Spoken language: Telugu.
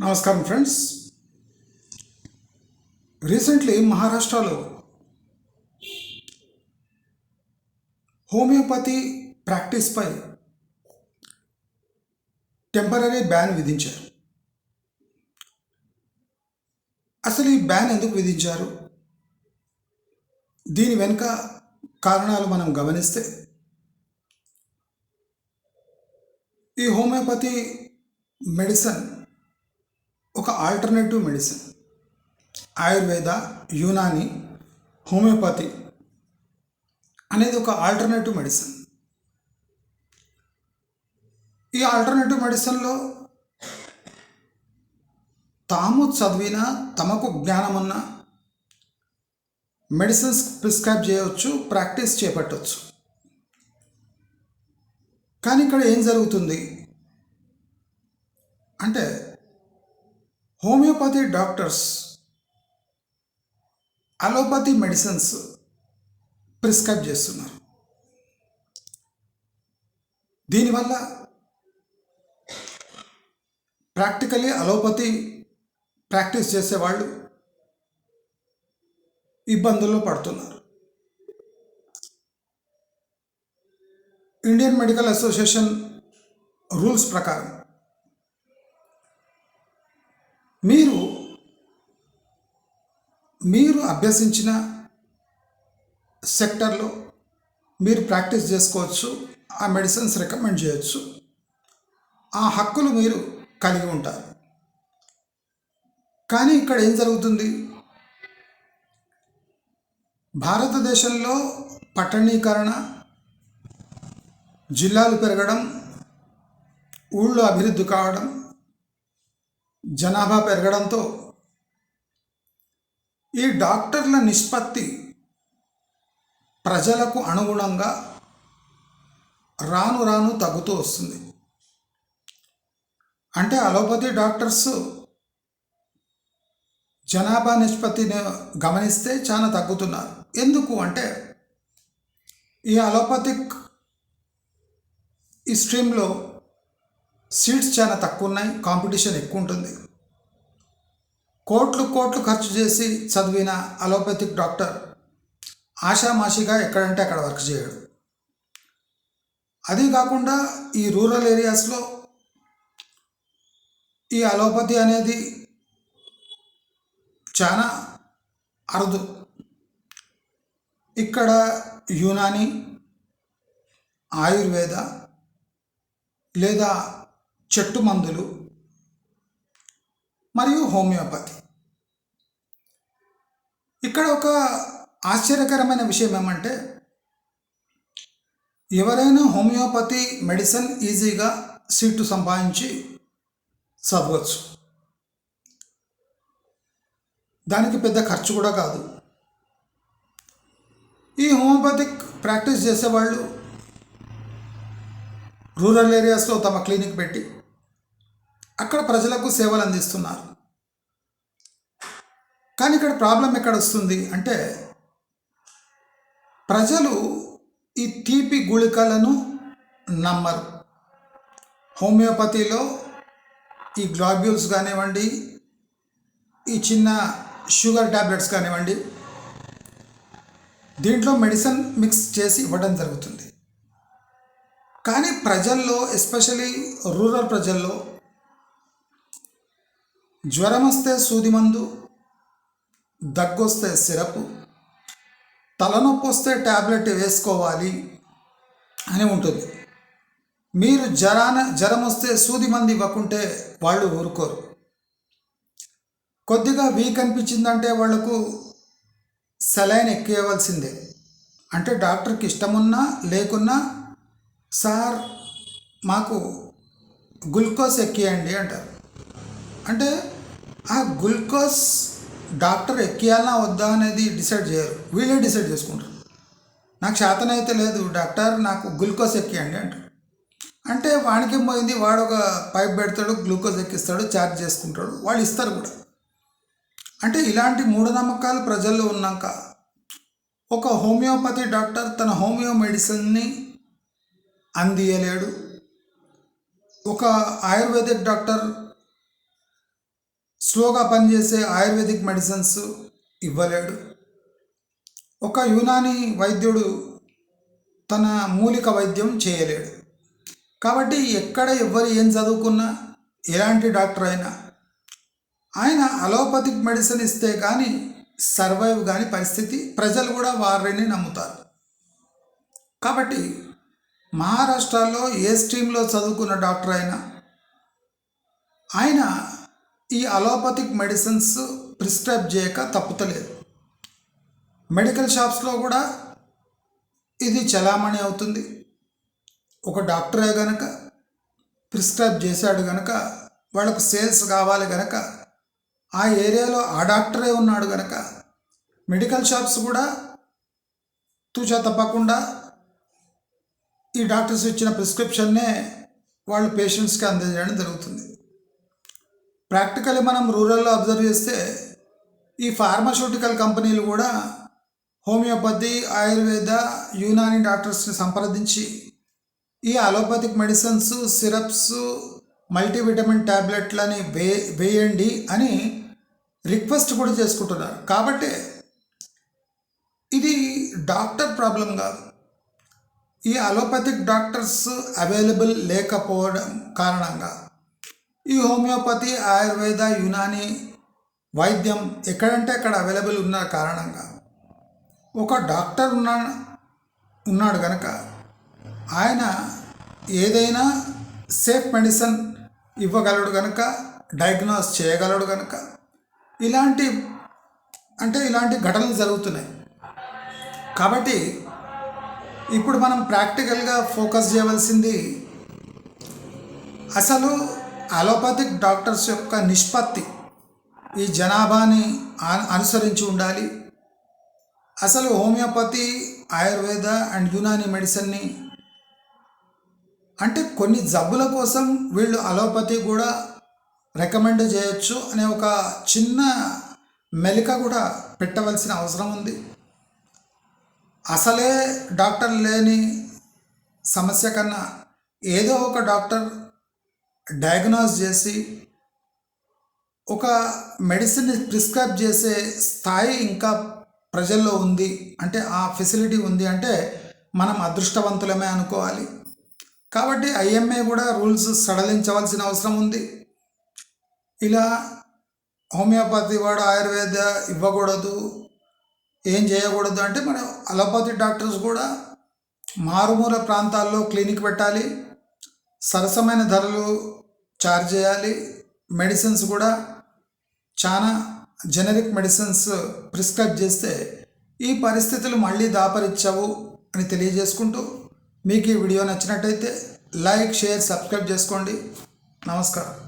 నమస్కారం ఫ్రెండ్స్. రీసెంట్లీ మహారాష్ట్రలో హోమియోపతి ప్రాక్టీస్పై టెంపరీ బ్యాన్ విధించారు. అసలు ఈ బ్యాన్ ఎందుకు విధించారు? దీని వెనుక కారణాలు మనం గమనిస్తే ఈ హోమియోపతి మెడిసిన్ ఒక alternative medicine Ayurveda Unani homeopathy అనేది ఒక ఆల్టర్నేటివ్ మెడిసిన్ ఈ ఆల్టర్నేటివ్ మెడిసిన్లో తాము చదివిన తమకు జ్ఞానమున్న మెడిసిన్స్ ప్రిస్క్రైబ్ చేయవచ్చు ప్రాక్టీస్ చేపట్టవచ్చు కానీ ఇక్కడ ఏం జరుగుతుంది? అంటే homeopathy doctors allopathy medicines prescribe చేస్తున్నారు. దీనివల్ల ప్రాక్టికలీ అలోపతి ప్రాక్టీస్ చేసేవాళ్ళు ఇబ్బందుల్లో పడుతున్నారు. ఇండియన్ మెడికల్ అసోసియేషన్ రూల్స్ ప్రకారం మీరు మీరు అభ్యసించిన సెక్టర్లో మీరు ప్రాక్టీస్ చేసుకోవచ్చు ఆ మెడిసిన్స్ రికమెండ్ చేయొచ్చు. ఆ హక్కులు మీరు కలిగి ఉంటారు. కానీ ఇక్కడ ఏం జరుగుతుంది? భారతదేశంలో పట్టణీకరణ జిల్లాలు పెరగడం ఊళ్ళో అభివృద్ధి కావడం జనాభా పెరగడంతో ఈ డాక్టర్ల నిష్పత్తి ప్రజలకు అనుగుణంగా రాను రాను తగ్గుతూ వస్తుంది. అంటే అలోపతి డాక్టర్స్ జనాభా నిష్పత్తిని గమనిస్తే చాలా తగ్గుతున్నారు. ఎందుకు అంటే ఈ అలోపతిక్ ఈ స్ట్రీమ్లో సీట్స్ చాలా తక్కువ ఉన్నాయి కాంపిటీషన్ ఎక్కువ ఉంటుంది కోట్లు కోట్లు ఖర్చు చేసి చదివిన అలోపతిక్ డాక్టర్ ఆషామాషిగా ఎక్కడంటే అక్కడ వర్క్ చేయడు. అదీ కాకుండా ఈ రూరల్ ఏరియాస్లో ఈ అలోపతి అనేది చాలా అరుదు. ఇక్కడ యునాని ఆయుర్వేద లేదా చెట్టు మందులు మరియు హోమియోపతి. ఇక్కడ ఒక ఆశ్చర్యకరమైన విషయం ఏమంటే ఎవరైనా హోమియోపతి మెడిసిన్ ఈజీగా సీటు సంపాదించి చదవచ్చు. దానికి పెద్ద ఖర్చు కూడా కాదు. ఈ హోమియోపతిక్ ప్రాక్టీస్ చేసేవాళ్ళు రూరల్ ఏరియాస్లో తమ క్లినిక్ పెట్టి అక్కడ ప్రజలకు సేవలు అందిస్తున్నారు. కానీ ఇక్కడ ప్రాబ్లం ఎక్కడ వస్తుంది అంటే ప్రజలు ఈ తీపి గుళికలను నమ్మరు. హోమియోపతిలో ఈ గ్లాబ్యూల్స్ కానివ్వండి ఈ చిన్న షుగర్ ట్యాబ్లెట్స్ కానివ్వండి దీంట్లో మెడిసిన్ మిక్స్ చేసి ఇవ్వడం జరుగుతుంది. కానీ ప్రజల్లో ఎస్పెషలీ రూరల్ ప్రజల్లో జ్వరం వస్తే సూది మందు దగ్గొస్తే సిరప్ తలనొప్పి వస్తే ట్యాబ్లెట్ వేసుకోవాలి అని ఉంటుంది. మీరు జ్వరాన జ్వరం వస్తే సూది మంది ఇవ్వకుంటే వాళ్ళు ఊరుకోరు. కొద్దిగా వీక్ అనిపించిందంటే వాళ్ళకు సెలైన్ ఎక్కేయవలసిందే. అంటే డాక్టర్కి ఇష్టమున్నా లేకున్నా సార్ మాకు గ్లూకోజ్ ఎక్కియండి అంటారు. అంటే ఆ గ్లూకోజ్ డాక్టర్ ఎక్కియాలనా వద్దా అనేది డిసైడ్ చేయరు. వీళ్ళే డిసైడ్ చేసుకుంటారు. నాకు శాతనైతే లేదు డాక్టర్ నాకు గ్లూకోజ్ ఎక్కియండి అంటారు. అంటే వానికి పోయింది వాడు ఒక పైప్ పెడతాడు గ్లూకోజ్ ఎక్కిస్తాడు ఛార్జ్ చేసుకుంటాడు వాళ్ళు ఇస్తారు కూడా. అంటే ఇలాంటి మూఢనమ్మకాలు ప్రజల్లో ఉన్నాక ఒక హోమియోపతి డాక్టర్ తన హోమియో మెడిసిన్ని అందియలేడు. ఒక ఆయుర్వేదిక్ డాక్టర్ స్లోగా పనిచేసే ఆయుర్వేదిక్ మెడిసిన్స్ ఇవ్వలేడు. ఒక యునాని వైద్యుడు తన మూలిక వైద్యం చేయలేడు. కాబట్టి ఎక్కడ ఎవరు ఏం చదువుకున్నా ఎలాంటి డాక్టర్ అయినా ఆయన అలోపతిక్ మెడిసిన్ ఇస్తే కానీ సర్వైవ్ కాని పరిస్థితి ప్రజలు కూడా వారిని నమ్ముతారు. కాబట్టి మహారాష్ట్రలో ఏ స్ట్రీమ్లో చదువుకున్న డాక్టర్ ఆయన? ఆయన ఈ అలోపతిక్ మెడిసిన్స్ ప్రిస్క్రైబ్ చేయక తప్పుతలేదు. మెడికల్ షాప్స్లో కూడా ఇది చలామణి అవుతుంది. ఒక డాక్టరే గనక ప్రిస్క్రైబ్ చేశాడు గనక వాళ్ళకు సేల్స్ కావాలి గనక ఆ ఏరియాలో ఆ డాక్టరే ఉన్నాడు గనక మెడికల్ షాప్స్ కూడా తూచా తప్పకుండా ఈ డాక్టర్స్ ఇచ్చిన ప్రిస్క్రిప్షన్నే వాళ్ళు పేషెంట్స్కి అందజేయడం జరుగుతుంది. ప్రాక్టికల్లీ మనం రూరల్లో అబ్జర్వ్ చేస్తే ఈ ఫార్మాస్యూటికల్ కంపెనీలు కూడా హోమియోపతి ఆయుర్వేద యునాని డాక్టర్స్ని సంప్రదించి ఈ అలోపతిక్ మెడిసిన్స్ సిరప్స్ మల్టీవిటమిన్ ట్యాబ్లెట్లని వే వేయండి అని రిక్వెస్ట్ కూడా చేసుకుంటున్నారు. కాబట్టి ఇది డాక్టర్ ప్రాబ్లం కాదు. ఈ అలోపతిక్ డాక్టర్స్ అవైలబుల్ లేకపోవడం కారణంగా ఈ హోమియోపతి ఆయుర్వేద యునాని వైద్యం ఎక్కడంటే అక్కడ అవైలబుల్ ఉన్న కారణంగా ఒక డాక్టర్ ఉన్నా ఉన్నాడు కనుక ఆయన ఏదైనా సేఫ్ మెడిసిన్ ఇవ్వగలడు కనుక డయాగ్నోస్ చేయగలడు కనుక ఇలాంటి అంటే ఇలాంటి ఘటనలు జరుగుతున్నాయి. కాబట్టి ఇప్పుడు మనం ప్రాక్టికల్గా ఫోకస్ చేయవలసింది అసలు అలోపతిక్ డాక్టర్స్ యొక్క నిష్పత్తి ఈ జనాభాని అనుసరించి ఉండాలి. అసలు హోమియోపతి ఆయుర్వేద అండ్ యునాని మెడిసిన్ని అంటే కొన్ని జబ్బుల కోసం వీళ్ళు అలోపతి కూడా రికమెండ్ చేయొచ్చు అనే ఒక చిన్న మెలిక కూడా పెట్టవలసిన అవసరం ఉంది. అసలే డాక్టర్ లేని సమస్య కన్నా ఏదో ఒక డాక్టర్ డయాగ్నోస్ చేసి ఒక మెడిసిన్ ప్రిస్క్రైబ్ చేసే స్థాయి ఇంకా ప్రజల్లో ఉంది. అంటే ఆ ఫెసిలిటీ ఉంది అంటే మనం అదృష్టవంతులమే అనుకోవాలి. కాబట్టి ఐఎంఏ కూడా రూల్స్ సడలించవలసిన అవసరం ఉంది. ఇలా హోమియోపతి వాడు ఆయుర్వేద ఇవ్వకూడదు. ఏం చేయకూడదు అంటే మన అలోపతి డాక్టర్స్ కూడా మారుమూల ప్రాంతాల్లో క్లినిక్ పెట్టాలి సరసమైన ధరలు చార్జ్ చేయాలి. మెడిసిన్స్ కూడా చాలా జనరిక్ మెడిసిన్స్ ప్రిస్క్రైబ్ చేస్తే ఈ పరిస్థితులు మళ్ళీ దాపరిచ్చవు అని తెలియజేసుకుంటూ మీకు ఈ వీడియో నచ్చినట్టయితే లైక్ షేర్ సబ్స్క్రైబ్ చేసుకోండి. నమస్కారం.